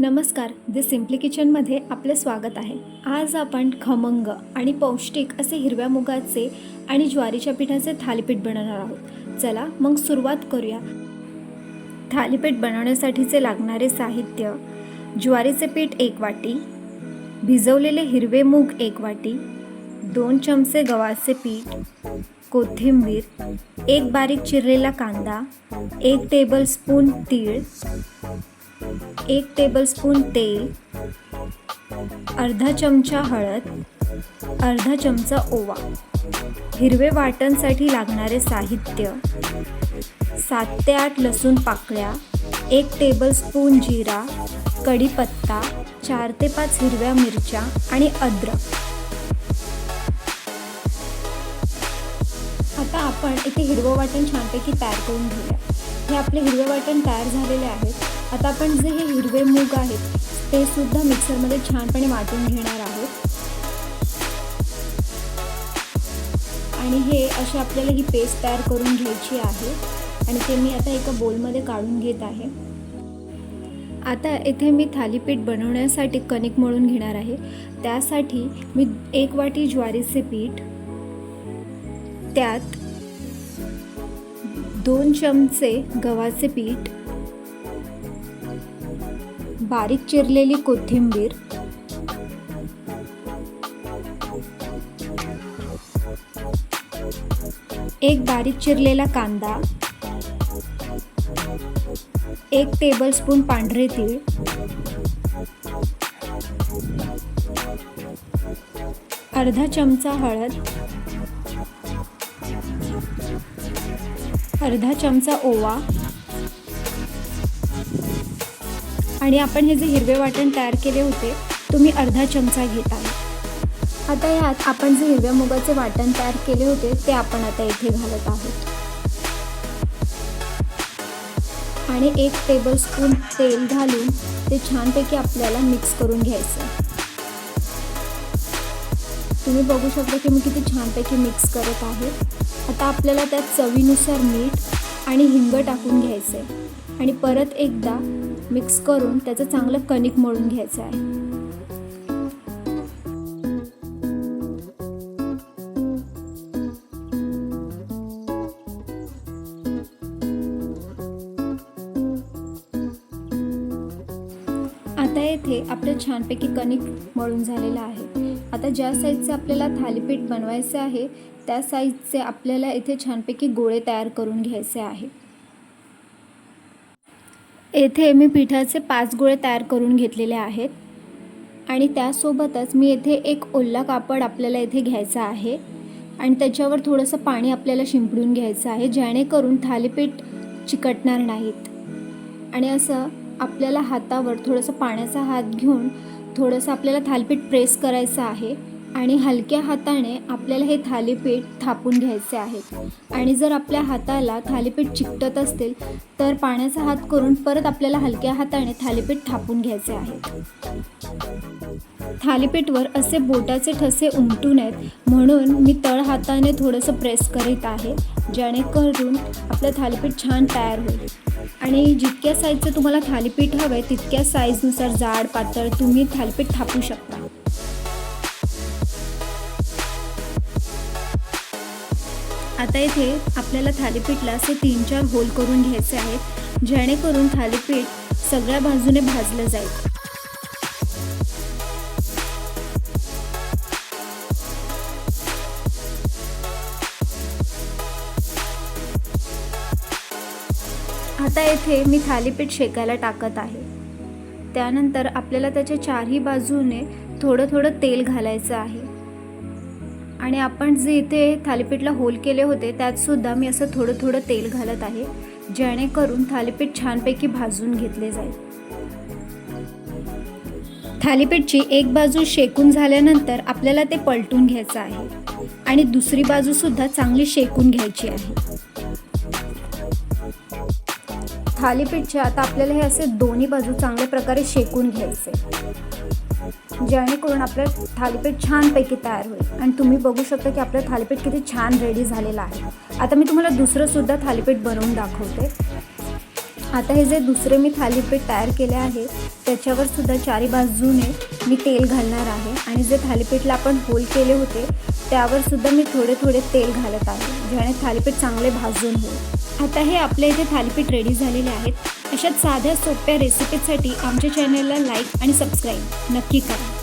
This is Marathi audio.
नमस्कार द सिम्पली किचनमध्ये आपले स्वागत आहे. आज आपण खमंग आणि पौष्टिक असे हिरव्या मुगाचे आणि ज्वारीच्या पिठाचे थालीपीठ बनवणार आहोत. चला मग सुरुवात करूया. थालीपीठ बनवण्यासाठीचे लागणारे साहित्य. ज्वारीचे पीठ एक वाटी भिजवलेले हिरवे मूग एक वाटी दोन चमचे गव्हाचे पीठ कोथिंबीर एक बारीक चिरलेला कांदा एक टेबलस्पून तीळ एक टेबलस्पून तेल अर्धा चमचा हळद अर्धा चमचा ओवा. हिरवे वाटणसाठी लागणारे साहित्य सात ते आठ लसूण पाकळ्या एक टेबलस्पून जिरा कढीपत्ता चार ते पाच हिरव्या मिरच्या आणि अद्रक. आता आपण इथे हिरवं वाटण छानपैकी तयार करून घेऊया. हे आपले हिरवे वाटण तयार झालेले आहेत. आता आपण जे हे हिरवे मूग आहेत ते सुद्धा मिक्सरमध्ये छानपणे वाटून घेणार आहोत. आणि हे अशी आपल्याला ही पेस्ट तयार करून घ्यायची आहे. आणि ते मी आता एका बोलमध्ये काढून घेत आहे. आता येथे मी थालीपीठ बनवण्यासाठी कणिक मळून घेणार आहे. त्यासाठी मी एक वाटी ज्वारीचे पीठ त्यात दोन चमचे गव्हाचे पीठ बारीक चिरलेली कोथिंबीर. एक बारीक चिरलेला कांदा. एक टेबलस्पून पांढरे तीळ. अर्धा चमचा हळद. अर्धा चमचा ओवा. आणि आपण हे जे हिरवे वाटण तयार केले होते तुम्ही अर्धा चमचा घेत आहे आता यात आपण जे हिरव्या मुगाचे वाटण तयार केले होते ते आपण आता इथे घालत आहोत. आणि एक टेबलस्पून तेल घालून ते छानपैकी आपल्याला मिक्स करून घ्यायचं. तुम्ही बघू शकता की मी किती छानपैकी मिक्स करत आहे. आता आपल्याला त्यात चवीनुसार मीठ आणि हिंग टाकून घ्यायचं आहे आणि परत एकदा मिक्स करून त्याचं चांगलं कणिक मळून घ्यायचं आहे. आता येथे आपलं छानपैकी कणिक मळून झालेलं आहे. आता ज्या साईजचे आपल्याला थालीपीठ बनवायचे आहे त्या साईजचे आपल्याला इथे छानपैकी गोळे तयार करून घ्यायचे आहे. येथे मी पिठाचे पाच गोळे तयार करून घेतलेले आहेत. आणि त्यासोबतच मी येथे एक ओल्ला कापड आपल्याला येथे घ्यायचा आहे. आणि त्याच्यावर थोडंसं पाणी आपल्याला शिंपडून घ्यायचं आहे जेणेकरून थालीपीठ चिकटणार नाहीत. आणि असं आपल्याला हातावर थोडंसं पाण्याचा हात घेऊन थोडंसं आपल्याला थालीपीठ प्रेस करायचं आहे. आणि हलक्या हाताने आपल्याला हे थालीपीठ थापून घ्यायचे आहे. आणि जर आपल्या हाताला थालीपीठ चिकटत असतील तर पाण्याचा हात करून परत आपल्याला हलक्या हाताने थालीपीठ थापून घ्यायचे आहे. थालीपीठवर असे बोटाचे ठसे उमटू नयेत म्हणून मी तळ हाताने थोडंसं प्रेस करीत आहे जेणेकरून आपलं थालीपीठ छान तयार होईल. आणि जितक्या साईजचं तुम्हाला थालीपीठ हवं आहे तितक्या साईजनुसार जाड पातळ तुम्ही थालीपीठ थापू शकता. आता इथे आपल्याला थालीपीठला असे तीन चार होल करून घ्यायचे आहेत जेणेकरून थालीपीठ सगळ्या बाजूने भाजलं जाईल. आता येथे मी थालीपीठ शेकायला टाकत आहे. त्यानंतर आपल्याला त्याच्या चारही बाजूने थोडं थोडं तेल घालायचं आहे. आणि आपण जे इथे थालीपीठला होल केले होते त्यातसुद्धा मी असं थोडं थोडं तेल घालत आहे जेणेकरून थालीपीठ छानपैकी भाजून घेतले जाईल. थालीपीठची एक बाजू शेकून झाल्यानंतर आपल्याला ते पलटून घ्यायचं आहे आणि दुसरी बाजूसुद्धा चांगली शेकून घ्यायची आहे. थालीपीठच्या आता आपल्याला हे असे दोन्ही बाजू चांगल्या प्रकारे शेकून घ्यायचे. जेणेकरून आपलं थालीपीठ छानपैकी तयार होईल. आणि तुम्ही बघू शकता की आपलं थालीपीठ किती छान रेडी झालेलं आहे. आता मी तुम्हाला दुसरं सुद्धा थालीपीठ बनवून दाखवते. आता हे जे दुसरे मी थालीपीठ तयार केले आहे त्याच्यावर सुद्धा चारी बाजूने मी तेल घालणार आहे. आणि जे थालीपीठला आपण होल केले होते त्यावर सुद्धा मी थोडे थोडे तेल घालत आहे ज्याने थालीपीठ चांगले भाजून होईल. आता हे आपले जे थालीपीठ रेडी झालेले आहेत. अशा साध्या सोप्या रेसिपीसाठी आमच्या चॅनलला लाईक आणि सबस्क्राईब नक्की करा.